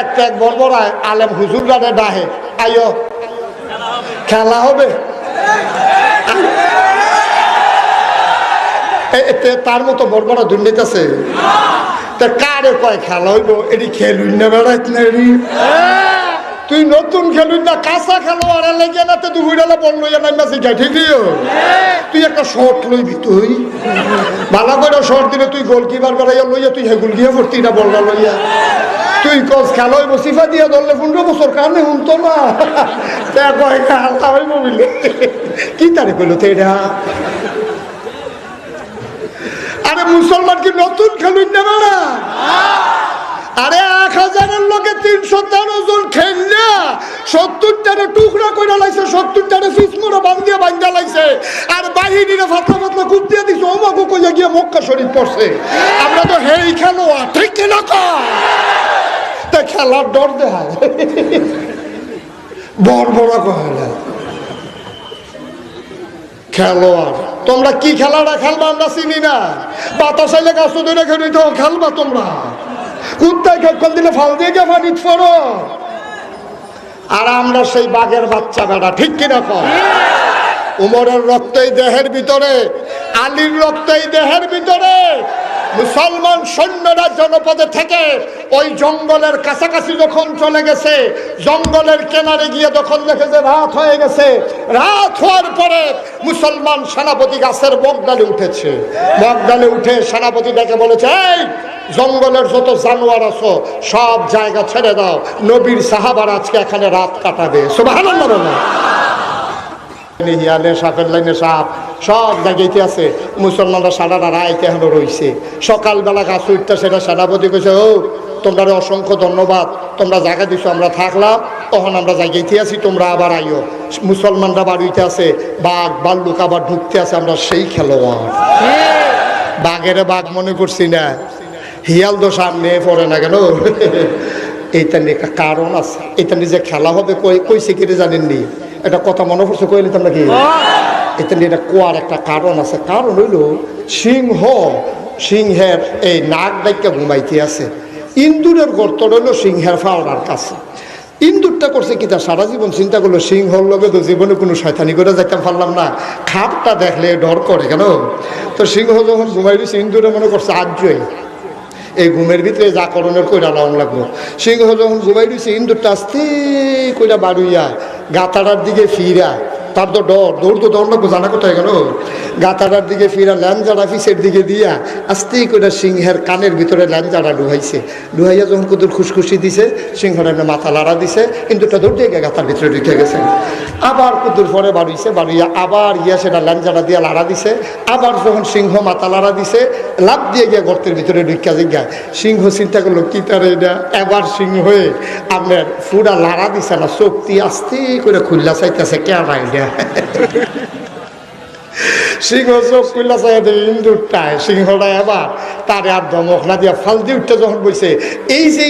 এক এক বড় আলেম হুজুর রানে ডাহে আইও খেলা হবে। তার মতো বড় দুর্নীতি আছে। তা কারে কয়, খেলা হইব এটি খেলুন না এটি তুই নতুন খেলুই না, কাঁচা খেলোয়াড় লেগে না, তো হুইডালা বল লইয়া মাসি গাঠি দিও তুই একটা শর্ট লইবি তুই। ভালো করে শর্ট দিলে তুই গোলকিপার বেড়াইয়া লইয়া, তুই হেগুল গিয়ে ভর্তি না বলটা লইয়া। তুই কস খেলা হইব দিয়ে ধরলে পনেরো বছর কারণে শুনতো না। খেলা হইব বুঝলে কি তারিখ হইল তো এটা? আরে মুসলমান কি নতুন খেলুন না আরে এক হাজারের লোকে তিনশো তেরো জন খেলনা সত্তর টুকরা করে লাইছে, সত্তর টানে ফিসমোরা বান্ধিয়া বান্ধা লাইছে। আর বাহিনীরা ফাতলা ফাতলা কুপ দিয়ে দিছে ওমাকু কইয়া গিয়ে মক্কা শরীফ পড়ছে। আমরা তো হেই খেলোয়া ঠিক কিনা তা খেলার ডর দেখায়। বড় বড় কহলা খেলোয়াড়, তোমরা কি খেলাটা খেলবা আমরা চিনি না। বাতাস আইলে গাছ ধরে খেলি তো খেলবা তোমরা। কুত্তায় খেল দিলে ফাল দিয়ে গে পানিত ফোড়ো আর আমরা সেই বাঘের বাচ্চা বেড়া ঠিক কিনা কম উমরের রক্তই দেহের ভিতরে, আলীর রক্তই দেহের ভিতরে। মুসলমান সৈন্যরা জনপদে থেকে ওই জঙ্গলের কাছাকাছি যখন চলে গেছে, জঙ্গলের কেনারে গিয়ে যখন দেখে যে রাত হয়ে গেছে। রাত হওয়ার পরে মুসলমান সেনাপতি গাছের মগডালে উঠেছে। মগডালে উঠে সেনাপতি ডেকে বলেছে, এই জঙ্গলের যত জানোয়ার আছো, সব জায়গা ছেড়ে দাও। নবীর সাহাবার আজকে এখানে রাত কাটাবে। বলো। হিয়ালে সাপের লাইনে সাপ সব জায়গাতে আছে। মুসলমানরা সারা রাইতে এখনও রয়েছে সকালবেলা গাছ উঠতে সেটা সেনাপতি কইছে ও তোমরা অসংখ্য ধন্যবাদ। তোমরা জায়গা দিছো, আমরা থাকলাম তখন আমরা জায়গাতে আছি, তোমরা আবার আইও। মুসলমানরা বাড়িতে আছে, বাঘ বাল্লুক আবার ঢুকতে আছে, আমরা সেই খেলোয়াড়। বাঘের বাঘ মনে করছি না। হিয়াল তো সামনে পড়ে না কেন? এইটা নিয়ে কারণ আছে। এটা নিয়ে যে খেলা হবে, কই কইছে কিরে জানেননি? এটা কথা মনে পড়ছে, কইলে তোমরা কি? নিয়ে এটা কোয়ার একটা কারণ আছে। কারণ হইল, সিংহ, সিংহের এই নাক ডাইকা ঘুমাইতে আছে। ইন্দুরের গর্ত রইল সিংহের ফাওড়ার কাছে। ইন্দুরটা করছে কি তার সারা জীবন চিন্তা করল, সিংহর লগে তো জীবনে কোনো শয়তানি করে যাইতে পারলাম না। খাপটা দেখলে ডর করে কেন? তো সিংহ যখন ঘুমাই দিয়েছে ইন্দুরে মনে করছে আজ্যই এই ঘুমের ভিতরে যা করণের কইরা লাউন লাগল সিংহ যখন ঘুমাই দিয়েছে ইন্দুরটা আস্তে কইরা বাড়ুইয়া গাতাটার দিকে ফিরা তার তো ডর, দৌড় তো দৌড় লাগবো, জানা কোথায় গেল। গাতাটার দিকে ফিরা ল্যাঞ্জাটা পিসের দিকে দিয়া আস্তে করে সিংহের কানের ভিতরে ল্যাঞ্জাটা ডুহাইছে ডুহাইয়া যখন কুদুর খুশখুশি দিছে, সিংহটা মাথা লাড়া দিছে ইন্দুরটা দৌড় দিয়ে গাতার ভিতরে ঢুকে গেছে। আবার কুদুর পরে বাড়ুইছে বাড়ুইয়া আবার ইয়া সেটা ল্যাঞ্জাটা দিয়ে লাড়া দিছে। আবার যখন সিংহ মাথা লাড়া দিছে লাভ দিয়ে গিয়া গর্তের ভিতরে ঢুকিয়া জিজ্ঞা, সিংহ চিন্তা করল, কি তার এটা? এবার সিংহ হয়ে আপনার ফুরা লাড়া দিছে না, শক্তি আস্তে করে খুল্লা চাইতেছে কেনা এটা সিংহ চোখ খুল্লা চাই ইন্দুরটায়, সিংহটা এবার তারে আর দমক না দিয়া ফালদি উঠতে যখন বলছে এই যে